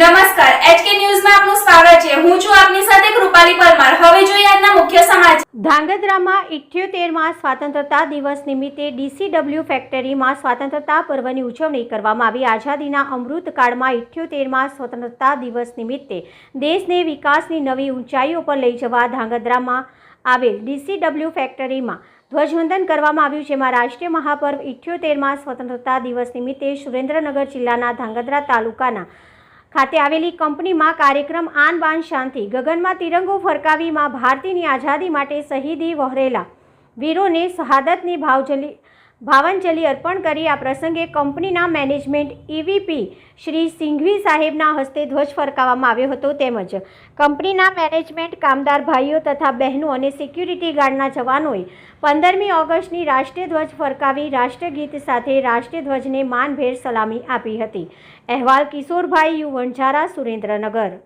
નમસ્કાર એચકે ન્યૂઝમાં આપનું સ્વાગત છે. હું છું આપની સાથે કૃપાલી પરમાર. હવે જોઈએ આજના મુખ્ય સમાચાર. ધાંગધ્રામાં ઇઠ્યોતેરમાં સ્વતંત્રતા દિવસ નિમિત્તે ડીસીડબલ્યુ ફેક્ટરીમાં સ્વતંત્રતા પર્વની ઉજવણી કરવામાં આવી. આઝાદીના અમૃતકાળમાં ઇઠ્યોતેરમાં સ્વતંત્રતા દિવસ નિમિત્તે દેશને વિકાસની નવી ઊંચાઈઓ પર લઈ જવા ધાંગધ્રામાં આવેલ ડીસીડબલ્યુ ફેક્ટરીમાં ધ્વજવંદન કરવામાં આવ્યું, જેમાં રાષ્ટ્રીય મહાપર્વ ઇઠ્યોતેરમાં સ્વતંત્રતા દિવસ નિમિત્તે સુરેન્દ્રનગર જિલ્લાના ધાંગધ્રા તાલુકાના ખાતે આવેલી કંપનીમાં કાર્યક્રમ આન બાન શાંતિ, ગગનમાં તિરંગો ફરકાવીમાં ભારતીયની આઝાદી માટે શહીદી વહરેલા. વીરોને શહાદતની ભાવજલી ભાવાંજલિ અર્પણ કરી આ પ્રસંગે કંપનીના મેનેજમેન્ટ ઈવીપી શ્રી સિંઘવી સાહેબના હસ્તે ધ્વજ ફરકાવવામાં આવ્યો હતો તેમજ કંપનીના મેનેજમેન્ટ કામદાર ભાઈઓ તથા બહેનો અને સિક્યુરિટી ગાર્ડના જવાનોએ પંદરમી ઓગસ્ટની રાષ્ટ્રીય ધ્વજ ફરકાવી રાષ્ટ્રગીત સાથે રાષ્ટ્રીય ધ્વજને માનભેર સલામી આપી હતી. અહેવાલ કિશોરભાઈ યુ વણઝારા સુરેન્દ્રનગર.